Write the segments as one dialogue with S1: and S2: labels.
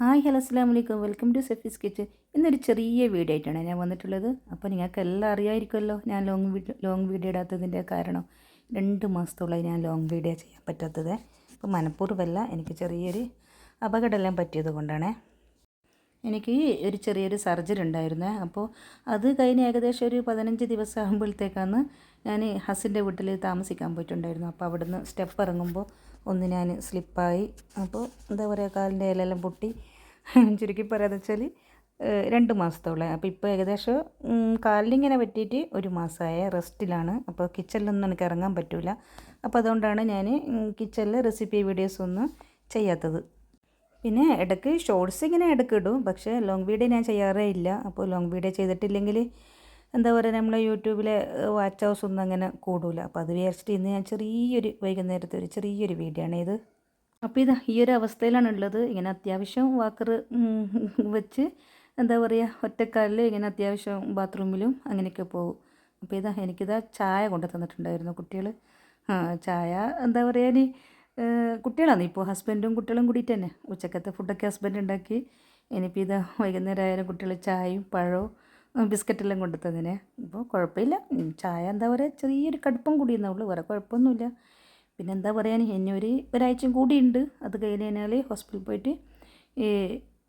S1: Hi hello അസ്സാം വലൈക്കും welcome to സെഫീസ് kitchen ഇന്നൊരു ചെറിയ വീഡിയോ ആയിട്ടാണ് ഞാൻ വന്നിട്ടുള്ളത്. അപ്പോൾ നിങ്ങൾക്ക് എല്ലാം അറിയാമായിരിക്കുമല്ലോ ഞാൻ ലോങ് വീഡിയോ ലോങ് വീഡിയോ ഇടാത്തതിന്റെ കാരണം. രണ്ട് മാസത്തോളമായി ഞാൻ ലോങ് വീഡിയോ ചെയ്യാൻ പറ്റാത്തത്. അപ്പോൾ മനഃപൂർവമല്ല എനിക്ക് ചെറിയൊരു അപകടമെല്ലാം പറ്റിയത് കൊണ്ടാണേ. എനിക്ക് ഒരു ചെറിയൊരു സർജറി ഉണ്ടായിരുന്നേ. അപ്പോൾ അത് കഴിഞ്ഞ് ഏകദേശം ഒരു പതിനഞ്ച് ദിവസം ആകുമ്പോഴത്തേക്കാണ് ഞാൻ ഹസിന്റെ വീട്ടിൽ താമസിക്കാൻ പോയിട്ടുണ്ടായിരുന്നു അപ്പോൾ അവിടുന്ന് സ്റ്റെപ്പ് ഇറങ്ങുമ്പോൾ ഒന്ന് ഞാൻ സ്ലിപ്പായി. അപ്പോൾ എന്താ പറയുക കാലിന്റെ ഇലയെല്ലാം പൊട്ടി. ചുരുക്കി പറയാതെ വെച്ചാൽ രണ്ട് മാസത്തോളം. അപ്പോൾ ഇപ്പോൾ ഏകദേശം കാലിനിങ്ങനെ പറ്റിയിട്ട് ഒരു മാസമായ റെസ്റ്റിലാണ്. അപ്പോൾ കിച്ചണിലൊന്നും എനിക്ക് ഇറങ്ങാൻ പറ്റില്ല അപ്പോൾ അതുകൊണ്ടാണ് ഞാൻ കിച്ചണിൽ റെസിപ്പി വീഡിയോസ് ഒന്നും ചെയ്യാത്തത്. പിന്നെ ഇടയ്ക്ക് ഷോർട്സ് ഇങ്ങനെ ഇടയ്ക്ക് ഇടും. പക്ഷേ ലോങ് വീഡിയോ ഞാൻ ചെയ്യാറേ ഇല്ല. അപ്പോൾ ലോങ് വീഡിയോ ചെയ്തിട്ടില്ലെങ്കിൽ എന്താ പറയുക നമ്മൾ യൂട്യൂബിലെ വാച്ച് ഹൗസ് ഒന്നും അങ്ങനെ കൂടില്ല അപ്പോൾ അത് വിചാരിച്ചിട്ട് ഇന്ന് ഞാൻ ചെറിയൊരു വൈകുന്നേരത്തെ ഒരു ചെറിയൊരു വീഡിയോ ആണ് ഇത്. അപ്പോൾ ഇത് ഈ ഒരു അവസ്ഥയിലാണ് ഉള്ളത്. ഇങ്ങനെ അത്യാവശ്യം വാക്കർ വെച്ച് എന്താ പറയുക ഒറ്റക്കാലിൽ ഇങ്ങനെ അത്യാവശ്യം ബാത്റൂമിലും അങ്ങനെയൊക്കെ പോകും. അപ്പോൾ ഇതാ എനിക്കിതാ ചായ കൊണ്ടു തന്നിട്ടുണ്ടായിരുന്നു കുട്ടികൾ ചായ എന്താ പറയുക ഇനി കുട്ടികളാണ്. ഇപ്പോൾ ഹസ്ബൻഡും കുട്ടികളും കൂടിയിട്ട് തന്നെ. ഉച്ചക്കത്തെ ഫുഡൊക്കെ ഹസ്ബൻഡ് ഉണ്ടാക്കി. ഇനിയിപ്പോൾ ഇത് വൈകുന്നേരം ആയാലും കുട്ടികൾ ചായയും പഴവും ബിസ്ക്കറ്റെല്ലാം കൊണ്ടു തന്നിനെ. ഇപ്പോൾ കുഴപ്പമില്ല. ചായ എന്താ പറയുക ചെറിയൊരു കടുപ്പം കൂടിയെന്നേ ഉള്ളൂ. വേറെ കുഴപ്പമൊന്നുമില്ല പിന്നെ എന്താ പറയാൻ ഇനി ഒരു ഒരാഴ്ചയും കൂടിയുണ്ട് അത് കഴിഞ്ഞ് കഴിഞ്ഞാൽ ഹോസ്പിറ്റലിൽ പോയിട്ട്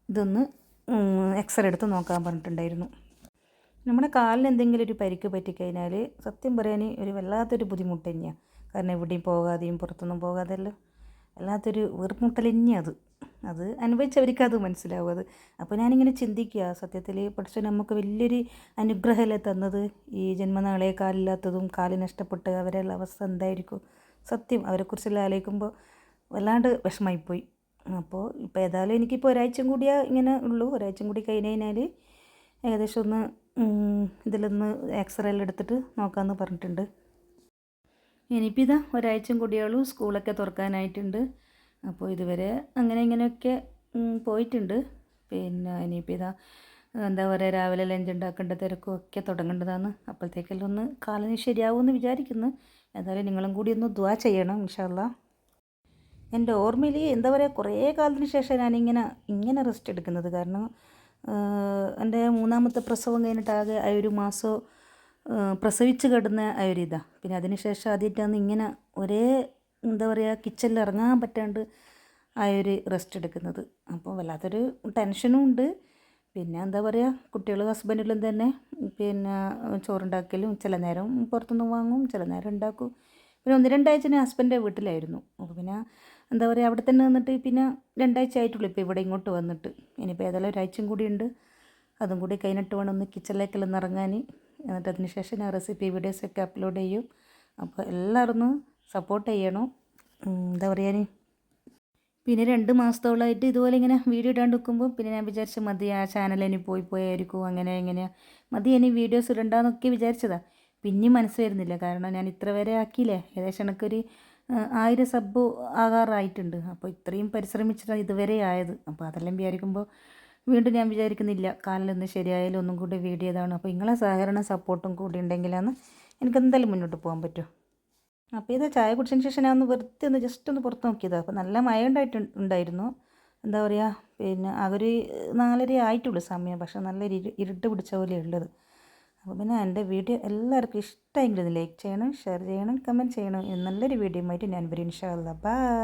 S1: ഇതൊന്ന് എക്സ്റേ എടുത്ത് നോക്കാൻ പറഞ്ഞിട്ടുണ്ടായിരുന്നു. നമ്മുടെ കാലിന് എന്തെങ്കിലും ഒരു പരിക്ക് പറ്റിക്കഴിഞ്ഞാൽ സത്യം പറയാൻ ഒരു വല്ലാത്തൊരു ബുദ്ധിമുട്ട് തന്നെയാണ് കാരണം എവിടെയും പോകാതെയും പുറത്തൊന്നും പോകാതെയല്ലോ. അല്ലാത്തൊരു തന്നെയാണ് അത്. അത് അനുഭവിച്ചവർക്ക് അത് മനസ്സിലാവും അത്. അപ്പോൾ ഞാനിങ്ങനെ ചിന്തിക്കുക സത്യത്തിൽ പഠിച്ച നമുക്ക് വലിയൊരു അനുഗ്രഹമല്ലേ തന്നത്? ഈ ജന്മനാളെ കാലില്ലാത്തതും കാൽ നഷ്ടപ്പെട്ട് അവരുള്ള അവസ്ഥ എന്തായിരിക്കും? സത്യം അവരെക്കുറിച്ചെല്ലാം ആലോചിക്കുമ്പോൾ വല്ലാണ്ട് വിഷമമായിപ്പോയി. അപ്പോൾ ഇപ്പോൾ ഏതായാലും എനിക്കിപ്പോൾ ഒരാഴ്ചയും കൂടിയാ ഇങ്ങനെ ഉള്ളൂ. ഒരാഴ്ചയും കൂടി കഴിഞ്ഞ് കഴിഞ്ഞാൽ ഏകദേശം ഒന്ന് ഇതിലൊന്ന് എക്സ്റേ എല്ലാം എടുത്തിട്ട് നോക്കാമെന്ന് പറഞ്ഞിട്ടുണ്ട്. ഇനിയിപ്പോൾ ഇതാ ഒരാഴ്ചയും കൂടിയുള്ളൂ സ്കൂളൊക്കെ തുറക്കാനായിട്ടുണ്ട്. അപ്പോൾ ഇതുവരെ അങ്ങനെ ഇങ്ങനെയൊക്കെ പോയിട്ടുണ്ട്. പിന്നെ ഇനിയിപ്പോൾ ഇതാ എന്താ പറയുക രാവിലെ ലഞ്ച് ഉണ്ടാക്കേണ്ട തിരക്കും ഒക്കെ തുടങ്ങേണ്ടതാണ്. അപ്പോഴത്തേക്കെല്ലാം ഒന്ന് കാലിന് ശരിയാവുമെന്ന് വിചാരിക്കുന്നു. എന്തായാലും നിങ്ങളും കൂടി ഒന്ന് ദ്വാ ചെയ്യണം ഇൻഷാല്ല എന്റെ ഓർമ്മയിൽ എന്താ പറയുക കുറേ കാലത്തിന് ശേഷം ഞാനിങ്ങനെ ഇങ്ങനെ റെസ്റ്റ് എടുക്കുന്നത്. കാരണം എന്റെ മൂന്നാമത്തെ പ്രസവം കഴിഞ്ഞിട്ടാകെ ഒരു മാസം പ്രസവിച്ച് കിടന്ന ആ ഒരു ഇതാണ് പിന്നെ അതിനുശേഷം ആദ്യമായിട്ടാണ് ഇങ്ങനെ ഒരേ എന്താ പറയുക കിച്ചണിൽ ഇറങ്ങാൻ പറ്റാണ്ട് ആ ഒരു റെസ്റ്റ് എടുക്കുന്നത്. അപ്പോൾ വല്ലാത്തൊരു ടെൻഷനും ഉണ്ട്. പിന്നെ എന്താ പറയുക കുട്ടികൾ ഹസ്ബൻഡിലും തന്നെ പിന്നെ ചോറുണ്ടാക്കലും ചില നേരം പുറത്തുനിന്ന് വാങ്ങും ചില നേരം ഉണ്ടാക്കും. പിന്നെ ഒന്ന് രണ്ടാഴ്ച ഞാൻ ഹസ്ബൻഡിന്റെ വീട്ടിലായിരുന്നു. അപ്പോൾ പിന്നെ എന്താ പറയുക അവിടെ തന്നെ നിന്നിട്ട് പിന്നെ രണ്ടാഴ്ച ആയിട്ടുള്ളൂ ഇപ്പോൾ ഇവിടെ ഇങ്ങോട്ട് വന്നിട്ട്. ഇനിയിപ്പോൾ ഏതായാലും ഒരാഴ്ചയും കൂടി ഉണ്ട്. അതും കൂടി കഴിഞ്ഞിട്ട് വേണം ഒന്ന് കിച്ചണിലേക്കെല്ലാം ഇറങ്ങാൻ എന്നിട്ട് അതിന് ശേഷം ഞാൻ റെസിപ്പി വീഡിയോസൊക്കെ അപ്ലോഡ് ചെയ്യും. അപ്പോൾ എല്ലാവരും സപ്പോർട്ട് ചെയ്യണം. എന്താ പറയുക പിന്നെ രണ്ട് മാസത്തോളമായിട്ട് ഇതുപോലെ ഇങ്ങനെ വീഡിയോ ഇടാണ്ട് നിൽക്കുമ്പോൾ പിന്നെ ഞാൻ വിചാരിച്ച മതി ആ ചാനൽ ഇനി പോയി പോയായിരിക്കും അങ്ങനെ എങ്ങനെയാ? മതി ഇനി വീഡിയോസ് ഇടണ്ടെന്നൊക്കെ വിചാരിച്ചതാ. പിന്നെയും മനസ്സ് വരുന്നില്ല. കാരണം ഞാൻ ഇത്ര വരെ ആക്കിയില്ലേ? ഏകദേശം എനിക്കൊരു ആയിരം സബ് ആകാറായിട്ടുണ്ട്. അപ്പോൾ ഇത്രയും പരിശ്രമിച്ചിട്ടാണ് ഇതുവരെ ആയത്. അപ്പോൾ അതെല്ലാം വിചാരിക്കുമ്പോൾ വീണ്ടും ഞാൻ വിചാരിക്കുന്നില്ല കാലിലൊന്ന് ശരിയായാലും ഒന്നും കൂടി വീടിയതാണ്. അപ്പോൾ നിങ്ങളെ സഹകരണ സപ്പോർട്ടും കൂടി ഉണ്ടെങ്കിലാണ് എനിക്ക് എന്തായാലും മുന്നോട്ട് പോകാൻ പറ്റും. അപ്പോൾ ഇത് ചായ കുടിച്ചതിന് ശേഷം ഞാൻ ഒന്ന് വെറുതെ ഒന്ന് ജസ്റ്റ് ഒന്ന് പുറത്ത് നോക്കിയതാണ് അപ്പോൾ നല്ല മഴ ഉണ്ടായിട്ട് ഉണ്ടായിരുന്നു. എന്താ പറയുക പിന്നെ അതൊരു നാലര ആയിട്ടുള്ളൂ സമയം. പക്ഷേ നല്ല ഇരു ഇരുട്ട് പിടിച്ച പോലെ ഉള്ളത്. അപ്പോൾ പിന്നെ എന്റെ വീഡിയോ എല്ലാവർക്കും ഇഷ്ടമായിരുന്നു ലൈക്ക് ചെയ്യണം ഷെയർ ചെയ്യണം കമന്റ് ചെയ്യണം. നല്ലൊരു വീഡിയോ ആയിട്ട് ഞാൻ വരും ഇൻഷാ അല്ലാ ബൈ